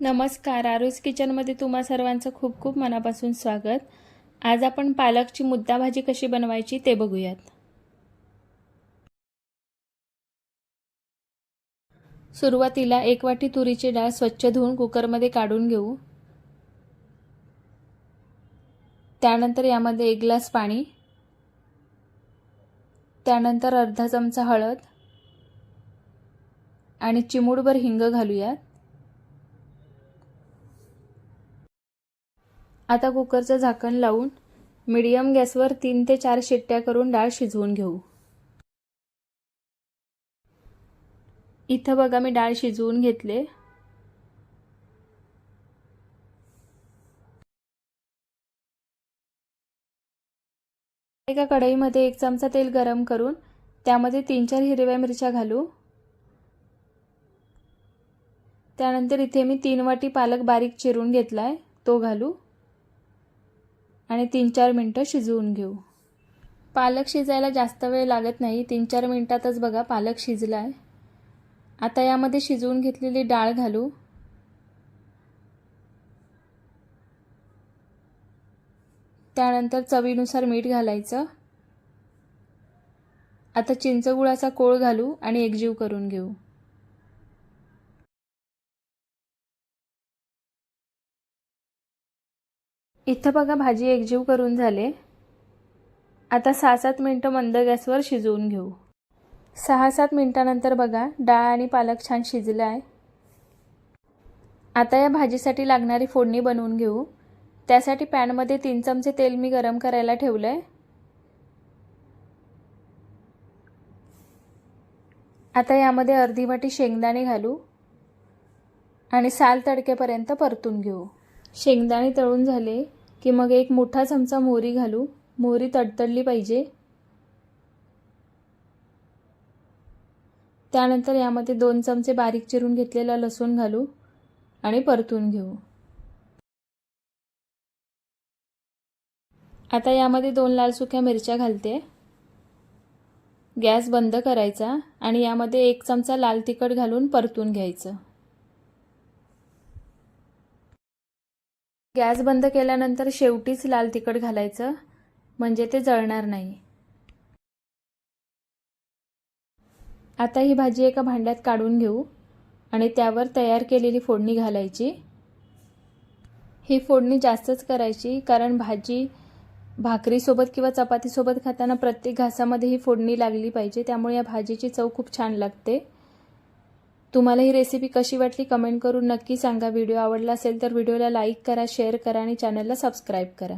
नमस्कार आरोज किचनमध्ये तुम्हा सर्वांचं खूप खूप मनापासून स्वागत. आज आपण पालकची मुद्दा भाजी कशी बनवायची ते बघूयात. सुरुवातीला एक वाटी तुरीची डाळ स्वच्छ धुवून कुकरमध्ये काढून घेऊ. त्यानंतर यामध्ये एक ग्लास पाणी. त्यानंतर अर्धा चमचा हळद. आणि चिमूडभर हिंग घालूयात. आता कुकरचं झाकण लावून मीडियम गॅसवर तीन ते चार शिट्ट्या करून डाळ शिजवून घेऊ. इथं बघा मी डाळ शिजवून घेतले. एका कढईमध्ये एक चमचा तेल गरम करून त्यामध्ये तीन चार हिरव्या मिरच्या घालू. त्यानंतर इथे मी तीन वाटी पालक बारीक चिरून घेतला आहे तो घालू. आणि तीन चार मिनटं शिजवून घेऊ. पालक शिजायला जास्त वेळ लागत नाही. तीन चार मिनटातच बघा पालक शिजला आहे आता यामध्ये शिजवून घेतलेली डाळ घालू. त्यानंतर चवीनुसार मीठ घालायचं. आता चिंचगुळाचा कोळ घालू आणि एकजीव करून घेऊ. इथं बघा भाजी एकजीव करून झाले. आता सहा सात मिनटं मंद गॅसवर शिजवून घेऊ. सहा सात मिनटानंतर बघा डाळ आणि पालक छान शिजला आहे. आता या भाजीसाठी लागणारी फोडणी बनवून घेऊ. त्यासाठी पॅनमध्ये तीन चमचे तेल मी गरम करायला ठेवलं आहे आता यामध्ये अर्धी वाटी शेंगदाणे घालू. आणि साल तडकेपर्यंत परतून घेऊ. शेंगदाणे तळून झाले. की मग एक मोठा चमचा मोहरी घालू. मोहरी तडतडली पाहिजे. त्यानंतर यामध्ये दोन चमचे बारीक चिरून घेतलेला लसूण घालू आणि परतून घेऊ. आता यामध्ये दोन लाल सुक्या मिरच्या घालते. गॅस बंद करायचा आणि यामध्ये एक चमचा लाल तिखट घालून परतून घ्यायचं. गॅस बंद केल्यानंतर शेवटीच लाल तिखट घालायचं म्हणजे ते जळणार नाही. आता ही भाजी एका भांड्यात काढून घेऊ आणि त्यावर तयार केलेली फोडणी घालायची. ही फोडणी जास्तच करायची कारण भाजी भाकरीसोबत किंवा चपातीसोबत खाताना प्रत्येक घासामध्ये ही फोडणी लागली पाहिजे त्यामुळे या भाजीची चव खूप छान लागते. तुम्हाला ही रेसिपी कशी वाटली कमेंट करून नक्की सांगा. व्हिडिओ आवडला असेल तर व्हिडिओला लाईक करा शेअर करा आणि चॅनलला सबस्क्राईब करा.